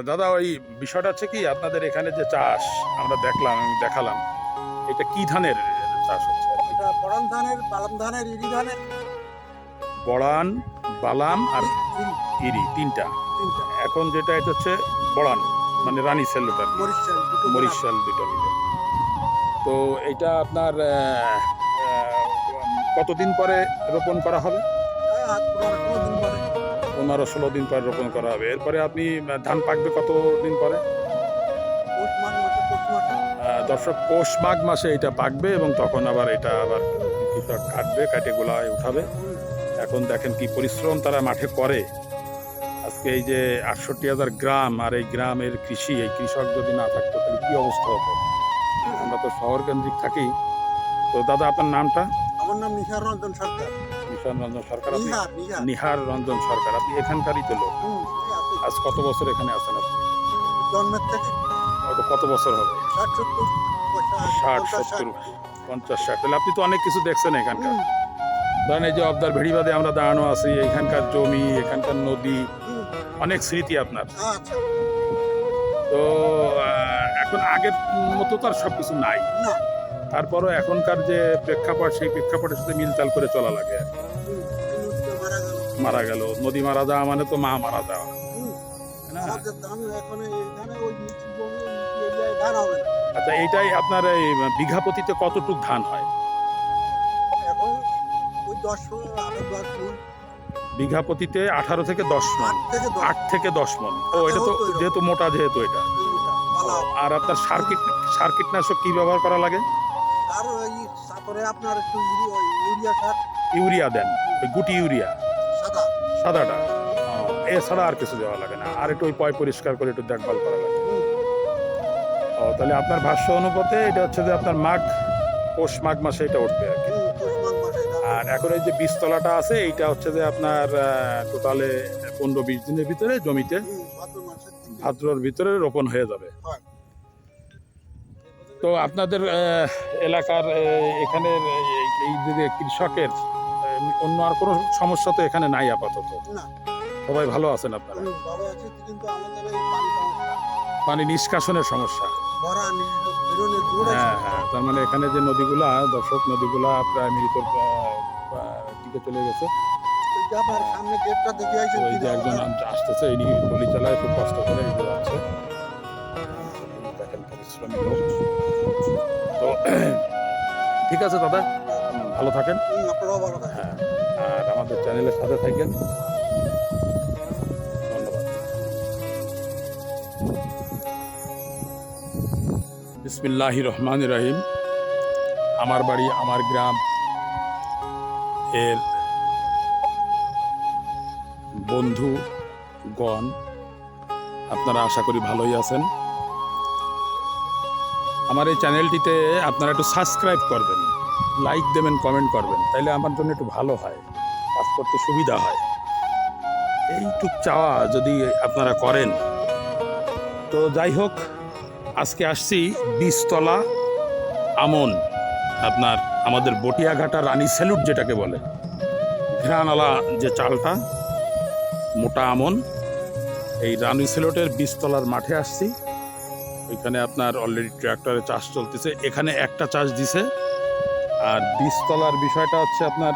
দাদা ওই বিষয়টা হচ্ছে কি আপনাদের এখানে যে চাষ আমরা দেখলাম দেখালাম এটা কি ধানের চাষ হচ্ছে? পরান ধানের পালাম ধানের ইরি ধানের। বড়ান বালাম আর ইরি। তিনটা। তিনটা। এখন যেটা এটা হচ্ছে বড়ান মানে রানী দুটো মরিশাল দুটো তো এটা আপনার কতদিন পরে রোপণ করা হবে? এই হাত দিন পরে। পনেরো ষোলো দিন পরে রোপণ করা হবে। এরপরে আপনি ধান পাকবে কত দিন পরে? দর্শক, পৌষ মাঘ মাসে এটা পাকবে এবং তখন আবার এটা আবার কৃষক কাটবে, কাটে গোলায় উঠাবে। এখন দেখেন কি পরিশ্রম তারা মাঠে করে। আজকে এই যে আটষট্টি হাজার গ্রাম আর এই গ্রামের কৃষি, এই কৃষক যদি না থাকতো, তাহলে কী অবস্থা হতো? আমরা তো শহর কেন্দ্রিক থাকি। তো দাদা, আপনার নামটা? আমার নাম নিশার রঞ্জন সরকার। নিশান রঞ্জন সরকার আপনি নিহার রঞ্জন সরকার আপনি এখানকারই তো লোক। আজ কত বছর এখানে আছেন আপনি? জন্মের থেকে কত বছর হবে? ষাট সত্তর পঞ্চাশ, ষাট। তাহলে আপনি তো অনেক কিছু দেখছেন এখানকার। ধরেন এই যে অবদার ভেড়িবাদে আমরা দাঁড়ানো আছি এখানকার জমি এখানকার নদী অনেক স্মৃতি আপনার। আচ্ছা। তো এখন আগের মতো তো আর সব কিছু নাই তারপরও এখনকার যে প্রেক্ষাপট সেই প্রেক্ষাপটের সাথে মিলতাল করে চলা লাগে আর কি। মারা গেল। নদী মারা যাওয়া মানে তো মা মারা যাওয়া। না। আচ্ছা এইটাই আপনার এই বিঘা প্রতিতে কতটুক ধান হয়? বিঘা প্রতিতে আঠারো থেকে দশ মন। আট থেকে দশ মন। ও এটা তো যেহেতু মোটা যেহেতু এটা। আর আপনার সার সার কীটনাশক কি ব্যবহার করা লাগে? আপনার ইউরিয়া সার। ইউরিয়া দেন ওই গুটি ইউরিয়া। সাদাটা। এছাড়া আর কিছু দেওয়া লাগে না। আর একটু ওই পয় পরিষ্কার করে একটু দেখভাল করা লাগে। ও তাহলে আপনার ভাষ্য অনুপাতে এটা হচ্ছে যে আপনার মাঘ পৌষ মাঘ মাসে এটা উঠবে আর কি। আর এখন এই যে বীজতলাটা আছে এইটা হচ্ছে যে আপনার টোটালে পনেরো বিশ দিনের ভিতরে জমিতে। ভাদ্রর ভিতরে রোপণ হয়ে যাবে। তো আপনাদের এলাকার এখানের এই- যে কৃষকের অন্য আর কোনো সমস্যা তো এখানে নাই আপাতত। না। সবাই ভালো আছেন আপনারা? ভালো আছে কিন্তু আমাদের এই পানি পানি নিষ্কাশনের সমস্যা। হ্যাঁ হ্যাঁ তার মানে এখানে যে নদীগুলা দর্শক নদীগুলা প্রায় মৃত দিকে চলে গেছে। ওই যে একজন আসতেছে এই নিয়ে টলি চালায় খুব কষ্ট করে এগুলো যাচ্ছে। দেখেন পরিশ্রমী লোক। তো ঠিক আছে দাদা? ভালো থাকেন। হ্যাঁ আর আমাদের চ্যানেলের সাথে থাকেন। ধন্যবাদ। বিসমিল্লাহ রহমান রহিম। আমার বাড়ি আমার গ্রাম এর বন্ধুগণ আপনারা আশা করি ভালোই আছেন। আমার এই চ্যানেলটিতে আপনারা একটু সাবস্ক্রাইব করবেন। লাইক দেবেন কমেন্ট করবেন, তাইলে আমার জন্য একটু ভালো হয়, কাজ করতে সুবিধা হয়। এইটুক চাওয়া যদি আপনারা করেন। তো যাই হোক, আজকে আসছি বীজতলা আমন, আপনার আমাদের বটিয়াঘাটা রানী স্যালুট যেটাকে বলে। ঘ্রানালা যে চালটা, মোটা আমন, এই রানী স্যালুটের বীজতলার মাঠে আসছি। ওইখানে আপনার অলরেডি ট্র্যাক্টরে চাষ চলতেছে। এখানে একটা চাষ দিছে। আর বীজতলার বিষয়টা হচ্ছে আপনার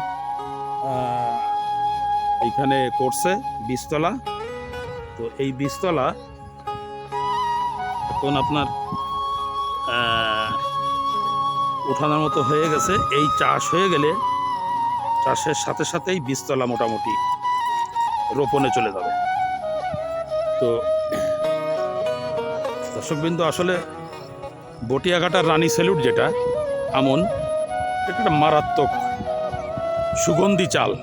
এইখানে করছে বীজতলা। তো এই বীজতলা এখন আপনার আহ, ওঠানোর মতো হয়ে গেছে। এই চাষ হয়ে গেলে চাষের সাথে সাথেই বীজতলা মোটামুটি রোপণে চলে যাবে। তো দর্শকবৃন্দ আসলে বটিয়াঘাটার রানী সেলুট যেটা আমন একটা মারাত্মক সুগন্ধি চাল।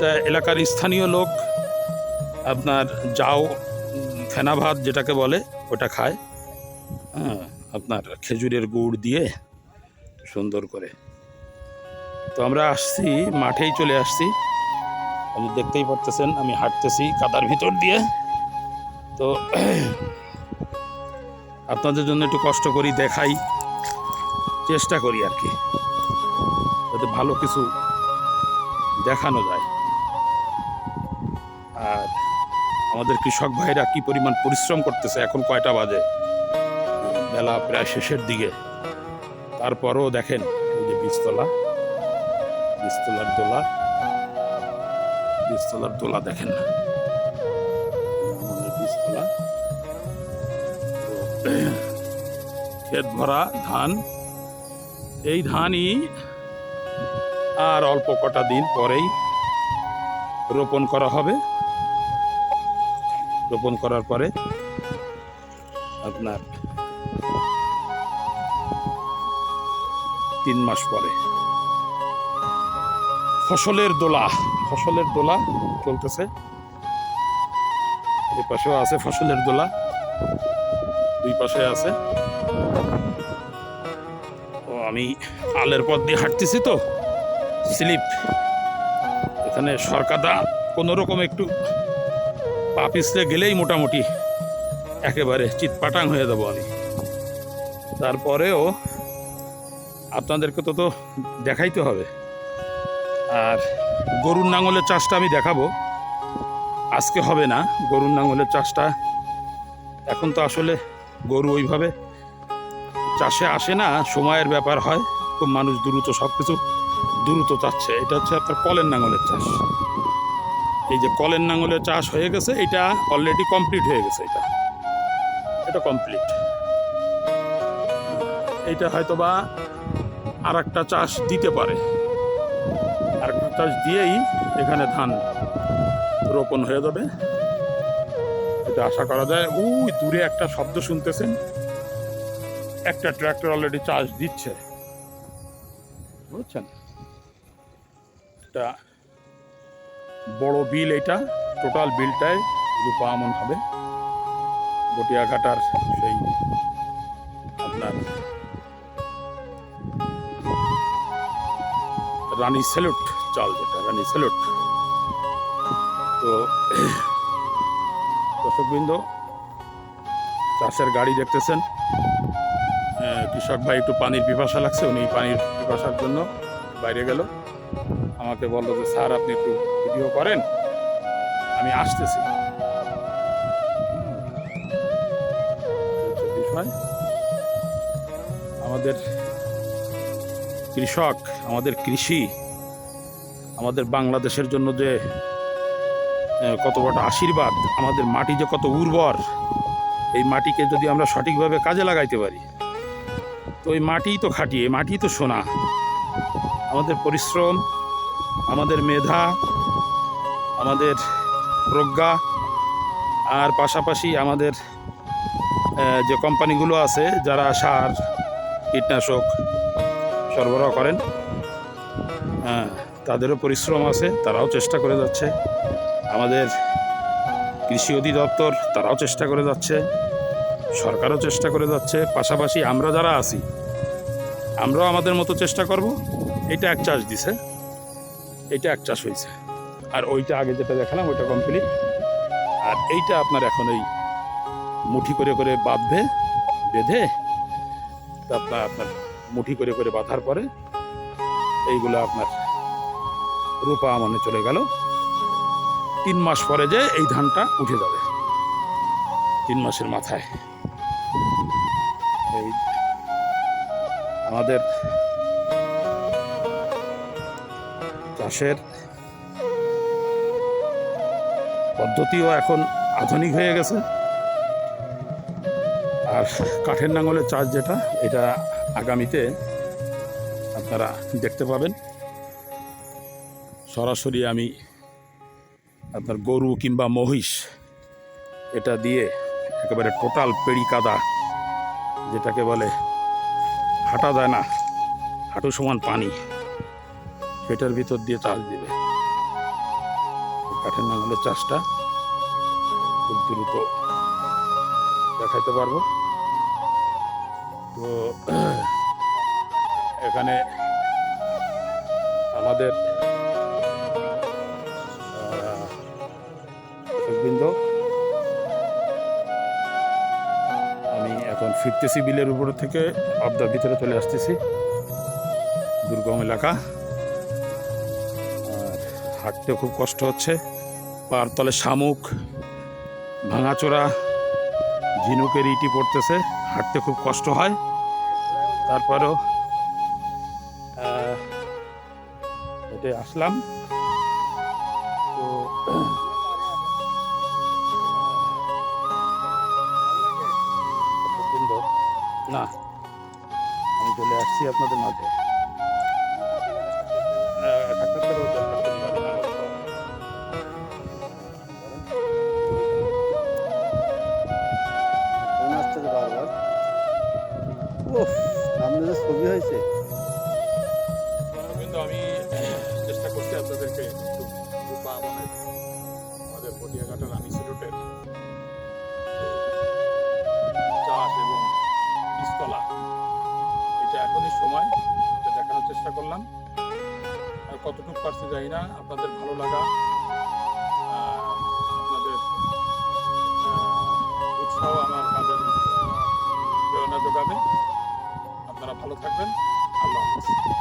তা এলাকার স্থানীয় লোক আপনার যাও, ফেনা ভাত যেটাকে বলে, ওটা খায়। হ্যাঁ আপনার খেজুরের গুড় দিয়ে সুন্দর করে। তো আমরা আসছি, মাঠেই চলে আসছি। আপনি দেখতেই পারতেছেন, আমি হাঁটতেছি কাদার ভিতর দিয়ে। তো, আপনাদের জন্য একটু কষ্ট করি, দেখাই। চেষ্টা করি আর কি। যাতে ভালো কিছু দেখানো যায়। আর আমাদের কৃষক ভাইরা কি পরিমাণ পরিশ্রম করতেছে এখন কয়টা বাজে? বেলা প্রায় শেষের দিকে। তারপরও দেখেন এই যে বীজতলা, বীজতলার দোলা। বীজতলার দোলা দেখেন না। বীজতলা। ক্ষেত ভরা ধান এই ধানই আর অল্প কটা দিন পরেই রোপণ করা হবে। রোপণ করার পরে আপনার তিন মাস পরে ফসলের দোলা ফসলের দোলা চলতেছে। এই পাশেও আছে ফসলের দোলা, দুই পাশে আছে। আমি আলের পথ দিয়ে হাঁটতেছি তো। স্লিপ। এখানে সরকাদা কোনো রকম একটু পা পিছলে গেলেই মোটামুটি একেবারে চিৎপাটাং হয়ে যাব আমি। তারপরেও আপনাদেরকে তো তো দেখাইতে হবে। আর গরুর নাঙলের চাষটা আমি দেখাবো। আজকে হবে না, গরুর নাঙলের চাষটা। এখন তো আসলে গরু ওইভাবে চাষে আসে না, সময়ের ব্যাপার হয়, খুব মানুষ দ্রুত সব কিছু দ্রুত চাচ্ছে। এটা হচ্ছে আপনার কলের নাঙলের চাষ। এই যে কলের নাঙলের চাষ হয়ে গেছে, এটা অলরেডি কমপ্লিট হয়ে গেছে এটা। এটা কমপ্লিট এটা হয়তো বা আর একটা চাষ দিতে পারে। আর একটা চাষ দিয়েই এখানে ধান রোপণ হয়ে যাবে। এটা আশা করা যায়। ওই দূরে একটা শব্দ শুনতেছেন। একটা ট্র্যাক্টর অলরেডি চার্জ দিচ্ছে। বুঝছেন? এটা বড় বিল এটা টোটাল বিলটায় রূপা আমন হবে। গটিয়াঘাটার সেই আপনার রানী স্যালুট চাল যেটা রানী স্যালুট তো দর্শকবৃন্দ চাষের গাড়ি দেখতেছেন। কৃষক ভাই, একটু পানির পিপাসা লাগছে, উনি পানির পিপাসার জন্য বাইরে গেল। আমাকে বলল যে, স্যার, আপনি একটু ভিডিও করেন, আমি আসতেছি। আমাদের কৃষক, আমাদের কৃষি, আমাদের বাংলাদেশের জন্য যে কত বড় আশীর্বাদ, আমাদের মাটি যে কত উর্বর, এই মাটিকে যদি আমরা সঠিকভাবে কাজে লাগাইতে পারি তো এই মাটিই তো খাটি, এই মাটি তো সোনা। আমাদের পরিশ্রম, আমাদের মেধা, আমাদের প্রজ্ঞা, আর পাশাপাশি আমাদের যে কোম্পানিগুলো আছে, যারা সার, কীটনাশক সরবরাহ করেন তাদেরও পরিশ্রম আছে, তারাও চেষ্টা করে যাচ্ছে। আমাদের কৃষি অধিদপ্তর, তারাও চেষ্টা করে যাচ্ছে। সরকারও চেষ্টা করে যাচ্ছে, পাশাপাশি আমরা যারা আছি, আমরাও আমাদের মতো চেষ্টা করব। এটা এক চাষ দিছে, এটা এক চাষ হয়েছে আর ওইটা আগে যেটা দেখালাম, ওইটা কমপ্লিট আর এইটা আপনার এখন এই মুঠি করে করে বাঁধবে, বেঁধে, তারপর আপনার মুঠি করে করে বাঁধার পরে এইগুলো আপনার রূপা আমনে চলে গেল। তিন মাস পরে যে এই ধানটা উঠে যাবে, তিন মাসের মাথায়। আমাদের চাষের পদ্ধতিও এখন আধুনিক হয়ে গেছে। আর কাঠের নাঙলের চাষ যেটা, এটা আগামীতে আপনারা দেখতে পাবেন। সরাসরি আমি আপনার গরু কিংবা মহিষ, এটা দিয়ে একেবারে টোটাল পেড়ি কাদা যেটাকে বলে হাঁটা যায় না। হাঁটু সমান পানি। সেটার ভিতর দিয়ে চাষ দিবে। কাঠের নাঙলের চাষটা খুব দ্রুত দেখাইতে পারব। তো, এখানে আমাদের বৃন্দ এখন ফিরতেছি বিলের উপর থেকে, অবদার ভিতরে চলে আসতেছি, দুর্গম এলাকা। আর হাঁটতে খুব কষ্ট হচ্ছে। পার তলে শামুক, ভাঙাচোরা, ঝিনুকের ইটি পড়তেছে, হাঁটতে খুব কষ্ট হয়। তারপরেও হেঁটে আসলাম। তো না। আমি চলে আসছি আপনাদের মাঝে। আর কতটুকু পারছি জানি না, আপনাদের ভালো লাগা, আপনাদের উৎসাহ আমার কাজের প্রেরণা যোগাবে। আপনারা ভালো থাকবেন। আল্লাহ হাফিজ।